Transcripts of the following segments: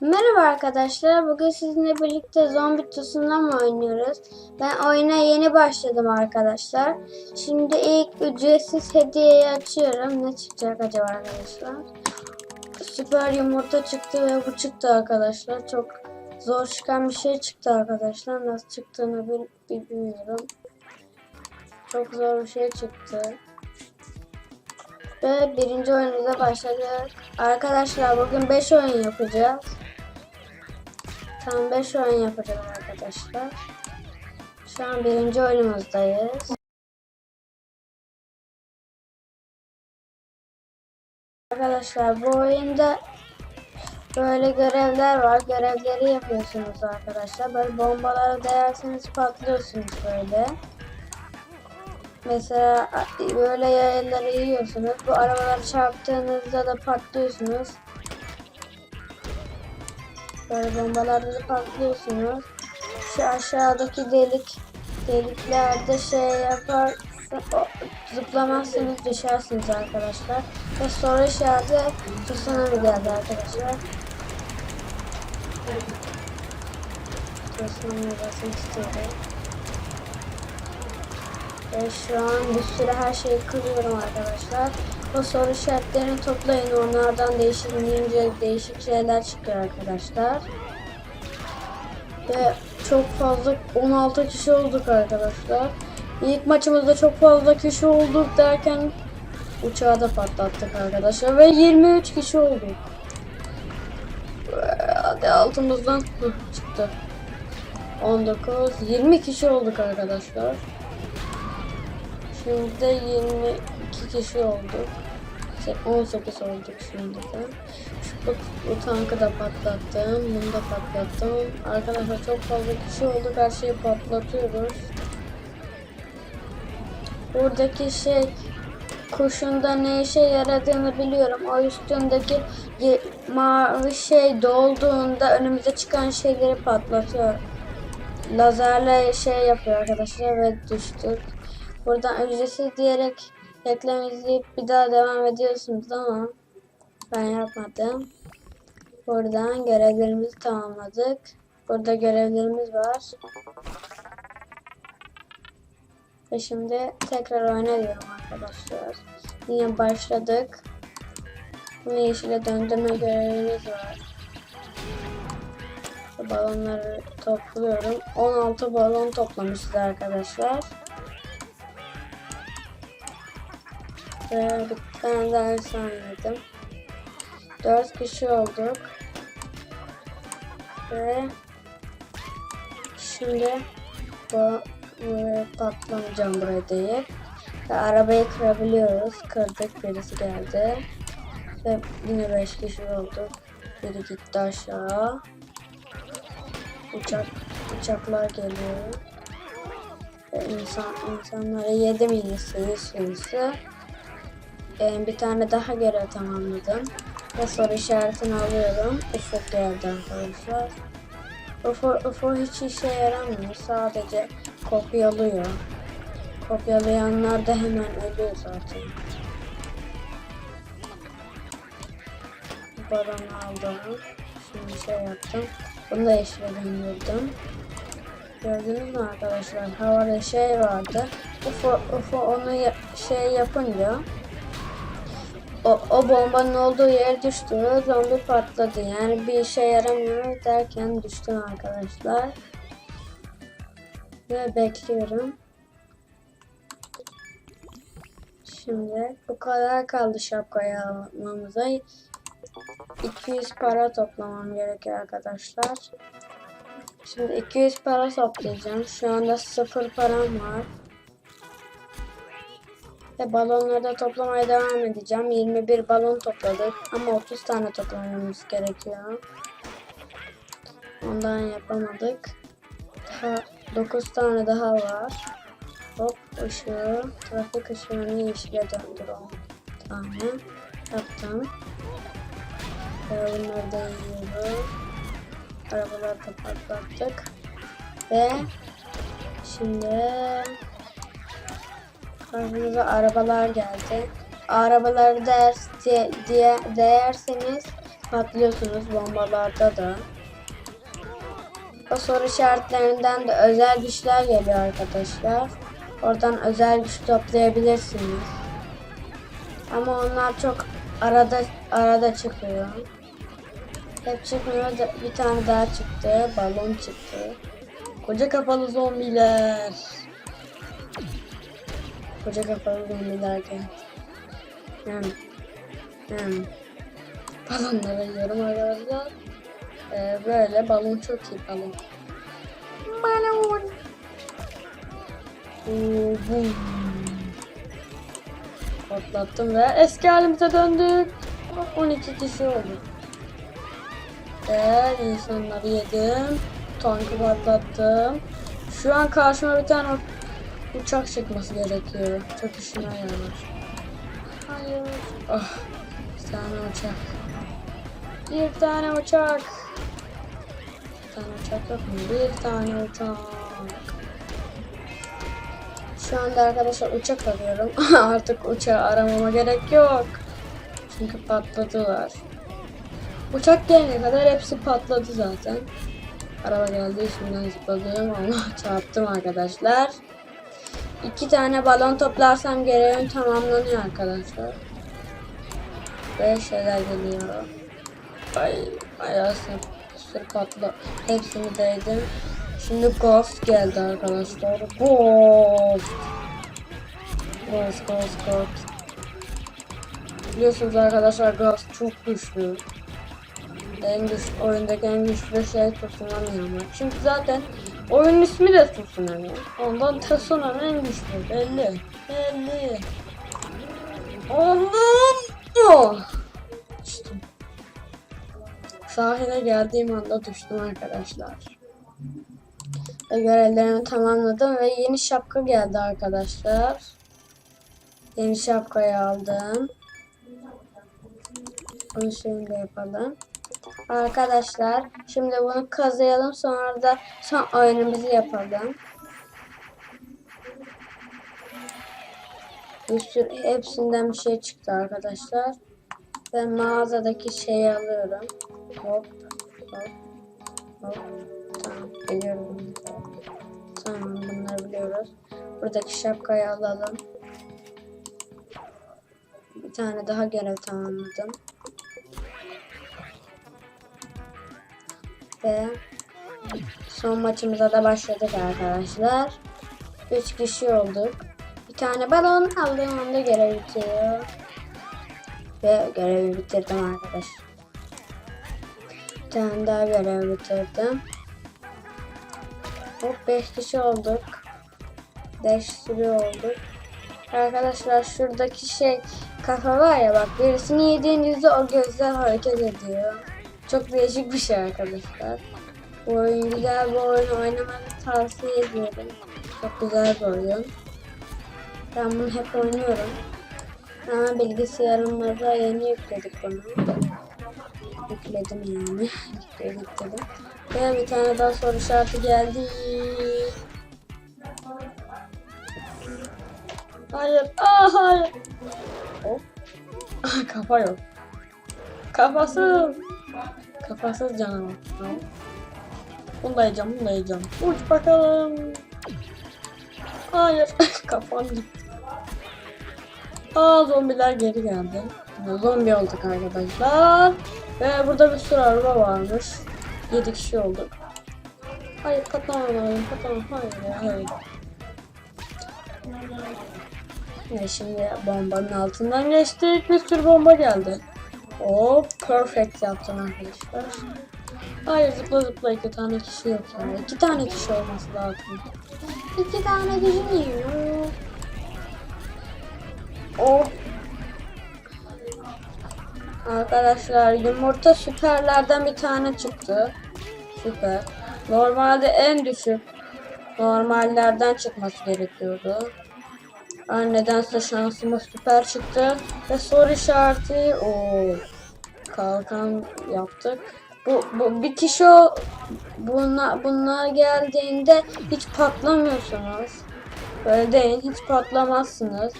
Merhaba arkadaşlar. Bugün sizinle birlikte zombi tsunami oynuyoruz. Ben oyuna yeni başladım arkadaşlar. Şimdi ilk ücretsiz hediyeyi açıyorum. Ne çıkacak acaba arkadaşlar? Süper yumurta çıktı ve bu çıktı arkadaşlar. Çok zor çıkan bir şey çıktı arkadaşlar. Nasıl çıktığını bil bilmiyorum. Çok zor bir şey çıktı. Ve birinci oyunumuza başladık. Arkadaşlar bugün 5 oyun yapacağız. Tam 5 oyun yapacağız arkadaşlar. Şu an birinci oyunumuzdayız. Arkadaşlar bu oyunda böyle görevler var. Görevleri yapıyorsunuz arkadaşlar. Böyle bombalara değerseniz patlıyorsunuz böyle. Mesela böyle yayınları yiyorsunuz. Bu arabaları çarptığınızda da patlıyorsunuz. Böyle bombalarda da patlıyorsunuz. Şu aşağıdaki delik deliklerde şey yapar zıplamazsanız düşersiniz arkadaşlar. Ve soru işareti tsunami geldi arkadaşlar. Tsunami basın istiyorum. Ve şu an bir sürü her şeyi kırıyorum arkadaşlar. O soru işaretlerini toplayın. Onlardan değişik ninja değişik şeyler çıkıyor arkadaşlar. Ve çok fazla 16 kişi olduk arkadaşlar. İlk maçımızda çok fazla kişi olduk derken uçağı da patlattık arkadaşlar ve 23 kişi olduk. Hadi altımızdan çıktı. 19 20 kişi olduk arkadaşlar. Şimdi de 22 kişi olduk. Şey, 18 olduk şimdi de. Şu bu, tankı da patlattım. Bunu da patlattım. Arkadaşlar çok fazla kişi olduk. Her şeyi patlatıyoruz. Buradaki şey kuşunda ne işe yaradığını biliyorum. O üstündeki mavi şey dolduğunda önümüze çıkan şeyleri patlatıyor. Lazerle şey yapıyor arkadaşlar ve düştük. Buradan ücretsiz diyerek reklam izleyip bir daha devam ediyorsunuz ama ben yapmadım. Buradan görevlerimizi tamamladık. Burada görevlerimiz var. Ve şimdi tekrar oyna diyorum arkadaşlar. Yine başladık. Bunu yeşile döndürme görevimiz var. Balonları topluyorum. 16 balon toplamışız arkadaşlar. Tane daha sanıyordum. 4 kişi olduk. Ve şimdi bu buraya patlamayacağım buraya deyip ve arabayı kırabiliyoruz. Kırdık birisi geldi. Ve yine 5 kişi olduk. Biri gitti aşağı. Uçak uçaklar geliyor. Ve insan insanlara yedim iyisi iyisi. Ee, bir tane daha görev tamamladım. Ve soru işaretini alıyorum. Ufuk geldi arkadaşlar. UFO, UFO hiç işe yaramıyor. Sadece kopyalıyor. Kopyalayanlar da hemen ölüyor zaten. Balonu aldım. Şimdi şey yaptım. Bunu da yeşile döndürdüm. Gördünüz mü arkadaşlar? Havada şey vardı. UFO, UFO onu ya- şey yapınca o, o bombanın olduğu yere düştü. Zombi patladı. Yani bir işe yaramıyor derken düştüm arkadaşlar. Ve bekliyorum. Şimdi bu kadar kaldı şapkayı almamıza. 200 para toplamam gerekiyor arkadaşlar. Şimdi 200 para toplayacağım. Şu anda sıfır param var. Ve balonları da toplamaya devam edeceğim. 21 balon topladık ama 30 tane toplamamız gerekiyor. Ondan yapamadık. Daha 9 tane daha var. Hop ışığı, trafik ışığını yeşile döndür 10 tane. Yaptım. Ve bunları da yiyoruz. Arabaları da patlattık. Ve şimdi Karşımıza arabalar geldi. Arabaları değer, diye, değerseniz patlıyorsunuz bombalarda da. O soru işaretlerinden de özel güçler geliyor arkadaşlar. Oradan özel güç toplayabilirsiniz. Ama onlar çok arada arada çıkıyor. Hep çıkmıyor bir tane daha çıktı. Balon çıktı. Koca kafalı zombiler. Koca kafalı zombiler geldi. Hmm. Hmm. Balonları yiyorum arkadaşlar. Ee, böyle balon çok iyi balon. Balon. Oo. Patlattım ve eski halimize döndük. 12 kişi olduk. Ve insanları yedim. Tankı patlattım. Şu an karşıma bir tane uçak çıkması gerekiyor. Çok işime yarar. Hayır. Ah, bir tane uçak. Bir tane uçak. Bir tane uçak yok mu? Bir tane uçak. Şu anda arkadaşlar uçak arıyorum. Artık uçağı aramama gerek yok. Çünkü patladılar. Uçak gelene kadar hepsi patladı zaten. Araba geldi üstünden zıpladım ama çarptım arkadaşlar. İki tane balon toplarsam görevim tamamlanıyor arkadaşlar. Ve şeyler geliyor. Ay, ay aslında sürü patla. Hepsini değdim. Şimdi Ghost geldi arkadaşlar. Ghost. Ghost, Ghost, Ghost. Biliyorsunuz arkadaşlar Ghost çok güçlü. En güçlü, oyundaki en güçlü şey Tsunami ama. Çünkü zaten oyun ismi de Tsunami. Ondan Tsunami en güçlü. Belli. Belli. Ondan oh. Düştüm. Sahile geldiğim anda düştüm arkadaşlar. Ve görevlerimi tamamladım ve yeni şapka geldi arkadaşlar. Yeni şapkayı aldım. Bunu şimdi yapalım. Arkadaşlar şimdi bunu kazıyalım sonra da son oyunumuzu yapalım. Bir hepsinden bir şey çıktı arkadaşlar. Ben mağazadaki şeyi alıyorum. Hop hop hop. Tamam biliyorum. Tamam bunları biliyoruz. Buradaki şapkayı alalım. Bir tane daha görev tamamladım. Ve son maçımıza da başladık arkadaşlar. 3 kişi olduk. Bir tane balon aldığım anda görev bitiyor. Ve görevi bitirdim arkadaşlar. Bir tane daha görev bitirdim. Hop 5 kişi olduk. 5 sürü olduk. Arkadaşlar şuradaki şey kafa var ya bak birisini yediğinizde o gözler hareket ediyor. Çok değişik bir şey arkadaşlar. Bu oyun güzel bir oyun oynamanızı tavsiye ediyorum. Çok güzel bir oyun. Ben bunu hep oynuyorum. Ama bilgisayarımıza yeni yükledik bunu. Yükledim yani. Yükledim. Ve bir tane daha soru işareti geldi. Hayır. Aa hayır. Hop. Kafa yok. Kafası. Kafasız canavar. Tamam. Bunu da yiyeceğim, bunu da yiyeceğim. Uç bakalım. Hayır. Kafam gitti. Aa zombiler geri geldi. Zombi olduk arkadaşlar. Ve burada bir sürü araba varmış. 7 kişi olduk. Hayır patlamamalıyım. Patlamam. Hayır hayır. Ve şimdi bombanın altından geçtik. Bir sürü bomba geldi. O perfect yaptım arkadaşlar. Hayır zıpla zıpla iki tane kişi yok yani. İki tane kişi olması lazım. İki tane kişi niye yok? Oh. Arkadaşlar yumurta süperlerden bir tane çıktı. Süper. Normalde en düşük normallerden çıkması gerekiyordu. Nedense şansıma süper çıktı. Ve soru işareti o kalkan yaptık. Bu, bu bir kişi o buna, bunlar geldiğinde hiç patlamıyorsunuz. Böyle değil hiç patlamazsınız.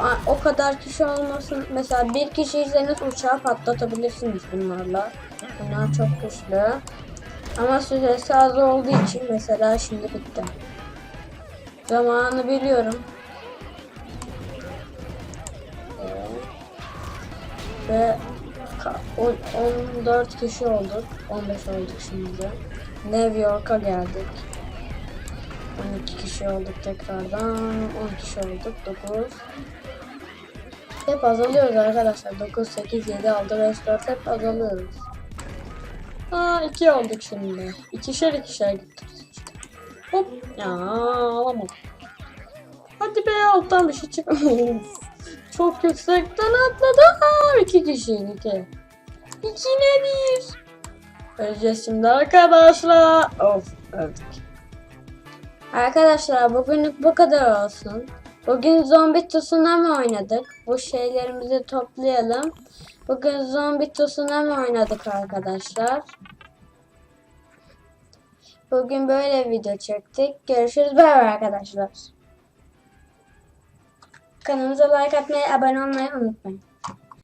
A- o kadar kişi olmasın. Mesela bir kişiyseniz uçağı patlatabilirsiniz bunlarla. Bunlar çok güçlü. Ama süresi az olduğu için mesela şimdi bitti. Zamanı biliyorum. Ve ka- on- 14 kişi olduk. 15 olduk şimdi. New York'a geldik. 12 kişi olduk tekrardan. 10 kişi olduk. 9. Hep azalıyoruz arkadaşlar. 9, 8, 7, 6, 5, 4 hep azalıyoruz. Aa 2 olduk şimdi. İkişer ikişer gittik. Hop. Ya alamadım. Hadi be alttan bir şey çık. Çok yüksekten atladı. Aa, iki kişi iki. İkine bir. Öleceğiz şimdi arkadaşlar. Of öldük. Arkadaşlar bugünlük bu kadar olsun. Bugün zombi tsunami oynadık. Bu şeylerimizi toplayalım. Bugün zombi tsunami oynadık arkadaşlar. Bugün böyle video çektik. Görüşürüz. Bay bay arkadaşlar. Kanalımıza like atmayı, abone olmayı unutmayın.